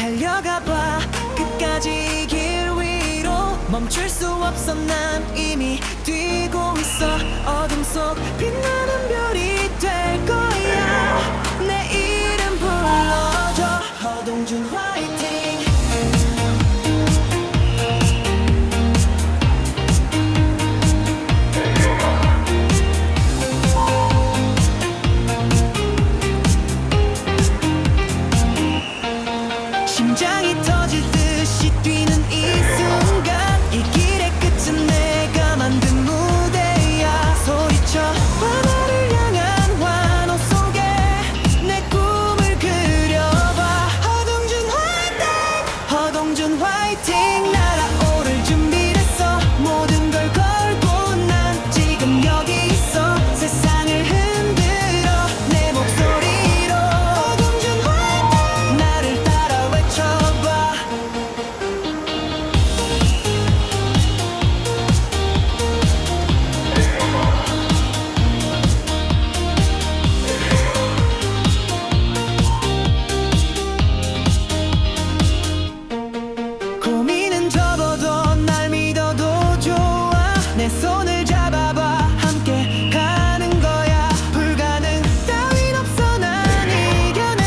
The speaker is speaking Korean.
달려가봐. 끝까지 길 위로 멈출 수 없어. 난 이미 뛰고 있어. 어둠 속 빛나는 심장이 터질 듯이 뛰는 이 순간 이 길의 끝은 내가 만든 무대야. 소리쳐 바다를 향한 환호 속에 내 꿈을 그려봐. 허동준 화이팅! 허동준 화이팅